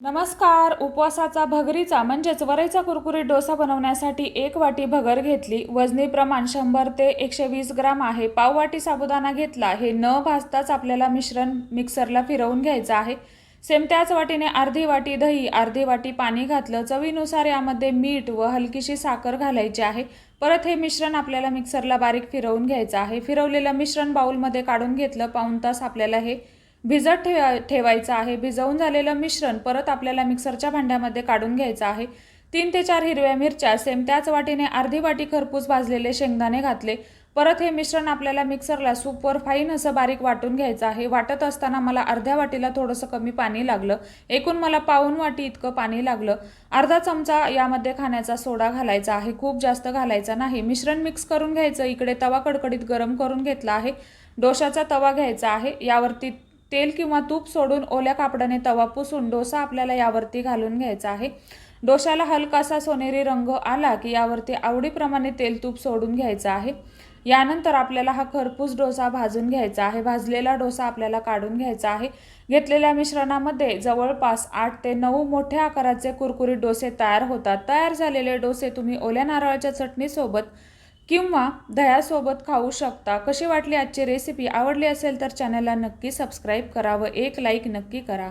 नमस्कार उपवासाचा भगरीचा म्हणजेच वरईचा कुरकुरीत डोसा बनवण्यासाठी एक वाटी भगर घेतली. वजनी प्रमाण शंभर ते एकशे वीस ग्राम आहे. पाववाटी साबुदाणा घेतला. हे न भाजताच आपल्याला मिश्रण मिक्सरला फिरवून घ्यायचं आहे. सेम त्याच वाटीने अर्धी वाटी दही अर्धी वाटी पाणी घातलं. चवीनुसार यामध्ये मीठ व हलकीशी साखर घालायची आहे. परत हे मिश्रण आपल्याला मिक्सरला बारीक फिरवून घ्यायचं आहे. फिरवलेलं मिश्रण बाऊलमध्ये काढून घेतलं. पाऊण तास आपल्याला हे भिजत ठेवा ठेवायचं आहे. भिजवून झालेलं मिश्रण परत आपल्याला मिक्सरच्या भांड्यामध्ये काढून घ्यायचं आहे. तीन ते चार हिरव्या मिरच्या सेम त्याच वाटीने अर्धी वाटी खरपूस भाजलेले शेंगदाणे घातले. परत हे मिश्रण आपल्याला मिक्सरला सूपवर फाईन असं बारीक वाटून घ्यायचं आहे. वाटत असताना मला अर्ध्या वाटीला थोडंसं कमी पाणी लागलं. एकूण मला पाऊन वाटी इतकं पाणी लागलं. अर्धा चमचा यामध्ये खाण्याचा सोडा घालायचा आहे. खूप जास्त घालायचा नाही. मिश्रण मिक्स करून घ्यायचं. इकडे तवा कडकडीत गरम करून घेतला आहे. डोशाचा तवा घ्यायचा आहे. यावरती तेल किंवा तूप सोडून ओल्या कापडाने तवा पुसून डोसा आपल्याला यावरती घालून घ्यायचा आहे. डोशाला हलकासा सोनेरी रंग आला की यावरती आवडीप्रमाणे तेल तूप सोडून घ्यायचं आहे. यानंतर आपल्याला हा खरपूस डोसा भाजून घ्यायचा आहे. भाजलेला डोसा आपल्याला काढून घ्यायचा आहे. घेतलेल्या मिश्रणामध्ये जवळपास आठ ते नऊ मोठ्या आकाराचे कुरकुरीत डोसे तयार होतात. तयार झालेले डोसे तुम्ही ओल्या नारळाच्या चटणीसोबत किंवा दह्यासोबत खाऊ शकता. कशी वाटली आजची रेसिपी आवडली असेल तर चॅनलला नक्की सबस्क्राईब करा व एक लाईक नक्की करा.